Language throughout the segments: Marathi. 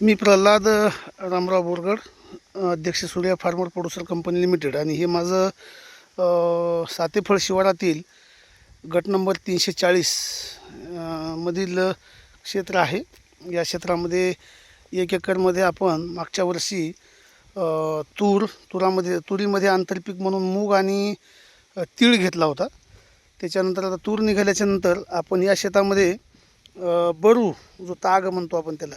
मी प्रल्हाद रामराव बोरगड अध्यक्ष Surya farmer producer company limited आणि हे माझं सातेफळ शिवारातील गट नंबर तीनशे चाळीस मधील क्षेत्र आहे. या क्षेत्रामध्ये एक एकरमध्ये आपण मागच्या वर्षी तूर तुरामध्ये तुरीमध्ये आंतरपीक म्हणून मूग आणि तीळ घेतला होता. त्याच्यानंतर आता तूर निघाल्याच्यानंतर आपण या शेतामध्ये बरू जो ताग म्हणतो आपण त्याला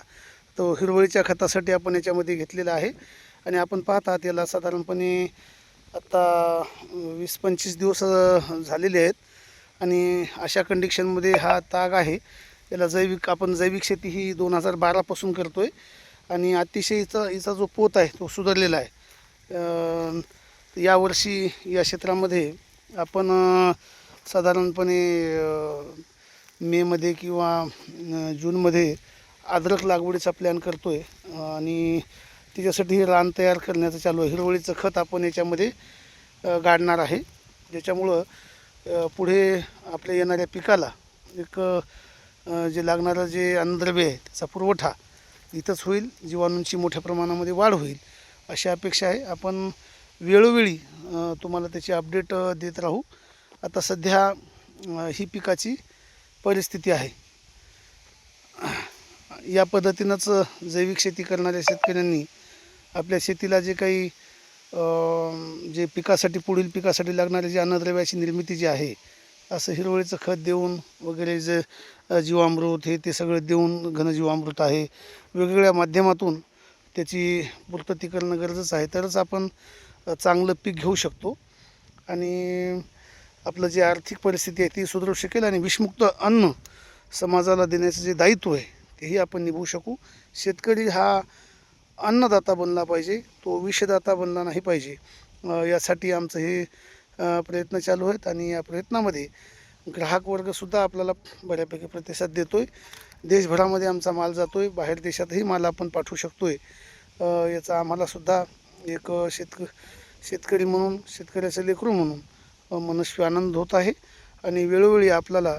तो हिरवळीच्या खतासाठी आपण याच्यामध्ये घेतलेला आहे. आणि आपण पाहता याला साधारणपणे आत्ता वीस पंचवीस दिवस झालेले आहेत. आणि अशा कंडिशनमध्ये हा ताग आहे. याला जैविक आपण जैविक शेती ही दोन हजार बारापासून करतो आहे आणि अतिशय हिचा हिचा जो पोत आहे तो सुधारलेला आहे. यावर्षी या क्षेत्रामध्ये आपण साधारणपणे मेमध्ये किंवा जूनमध्ये अद्रक लागवडीचा प्लॅन करतो आहे आणि त्याच्यासाठी हे रान तयार करण्याचं चालू आहे. हिरवळीचं खत आपण याच्यामध्ये गाडणार आहे. ज्याच्यामुळं पुढे आपल्या येणाऱ्या पिकाला एक जे लागणारं जे अन्नद्रव्य आहे त्याचा पुरवठा इथंच होईल. जीवाणूंची मोठ्या प्रमाणामध्ये वाढ होईल अशी अपेक्षा आहे. आपण वेळोवेळी तुम्हाला त्याची अपडेट देत राहू. आता सध्या ही पिकाची परिस्थिती आहे. या पद्धतीनंच जैविक शेती करणाऱ्या शेतकऱ्यांनी आपल्या शेतीला जे काही जे पिकासाठी पुढील पिकासाठी लागणारे जे अन्नद्रव्याची निर्मिती जी आहे असं हिरवळीचं खत देऊन वगैरे जे जीवामृत हे ते सगळं देऊन घनजीवामृत आहे वेगवेगळ्या माध्यमातून त्याची पूर्तती करणं गरजेचं आहे. तरच आपण चांगलं पीक घेऊ शकतो. आणि आपलं जे आर्थिक परिस्थिती आहे ती सुधारू शकेल आणि विषमुक्त अन्न समाजाला देण्याचं जे दायित्व आहे तेही आपण निभवू शकू. शेतकरी हा अन्नदाता बनला पाहिजे. तो विषदाता बनला नाही पाहिजे. यासाठी आमचं हे प्रयत्न चालू आहेत आणि या प्रयत्नामध्ये ग्राहक वर्गसुद्धा आपल्याला बऱ्यापैकी प्रतिसाद देतो आहे देशभरामध्ये आमचा माल जातो आहे बाहेर देशातही माल आपण पाठवू शकतो आहे याचा आम्हालासुद्धा एक शेतक शेतकरी म्हणून शेतकऱ्याचं लेकरू म्हणून मनस्वी आनंद होत आहे. आणि वेळोवेळी आपल्याला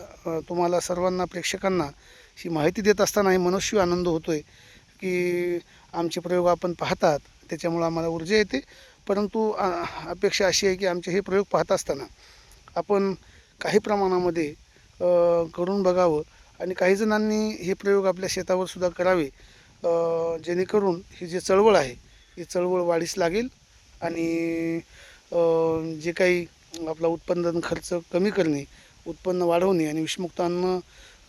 तुम्हाला सर्वांना प्रेक्षकांना ही माहिती देत असतानाही मनुष्य आनंद होतो आहे की आमचे प्रयोग आपण पाहतात त्याच्यामुळं आम्हाला ऊर्जा येते. परंतु अपेक्षा अशी आहे की आमचे हे प्रयोग पाहत असताना आपण काही प्रमाणामध्ये करून बघावं आणि काही जणांनी हे प्रयोग आपल्या शेतावर सुद्धा करावे जेणेकरून ही जी चळवळ आहे ही चळवळ वाढीस लागेल आणि जे काही आपला उत्पादन खर्च कमी करणे उत्पन्न वाढवणे आणि विषमुक्त अन्न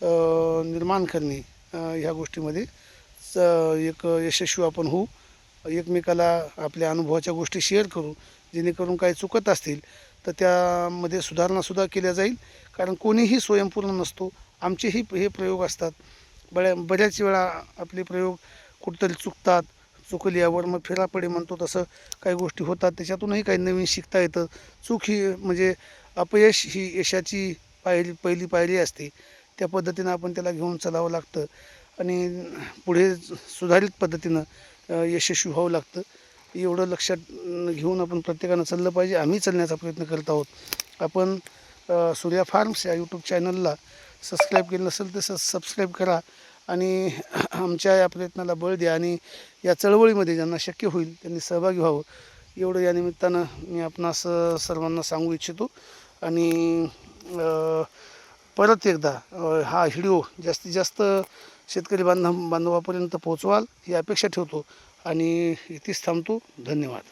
निर्माण करणे ह्या गोष्टीमध्ये. एक यशस्वी आपण होऊ एकमेकाला आपल्या अनुभवाच्या गोष्टी शेअर करू जेणेकरून काही चुकत असतील तर त्यामध्ये सुधारणासुद्धा केल्या जाईल. कारण कोणीही स्वयंपूर्ण नसतो. आमचेही हे प्रयोग असतात. बऱ्या बऱ्याच वेळा आपले प्रयोग कुठंतरी चुकतात चुकल्यावर मग फेरापडे म्हणतो तसं काही गोष्टी होतात. त्याच्यातूनही काही नवीन शिकता येतं. चूक ही म्हणजे अपयश ही यशाची पायरी पहिली पायरी असते. त्या पद्धतीनं आपण त्याला घेऊन चालावं लागतं. आणि पुढे सुधारित पद्धतीनं यशस्वी व्हावं लागतं. एवढं लक्षात घेऊन आपण प्रत्येकानं चाललं पाहिजे. आम्ही चालण्याचा प्रयत्न करत आहोत. आपण सूर्या फार्म्स या यूट्यूब चॅनलला सबस्क्राईब केलं नसेल तर स सबस्क्राईब करा. आणि आमच्या या प्रयत्नाला बळ द्या. आणि या चळवळीमध्ये ज्यांना शक्य होईल त्यांनी सहभागी व्हावं. एवढं या निमित्तानं मी आपणास सर्वांना सांगू इच्छितो. आणि परत एकदा हा व्हिडिओ जास्तीत जास्त शेतकरी बांधव बांधवापर्यंत पोहोचवाल ही अपेक्षा ठेवतो आणि इथेच थांबतो. धन्यवाद.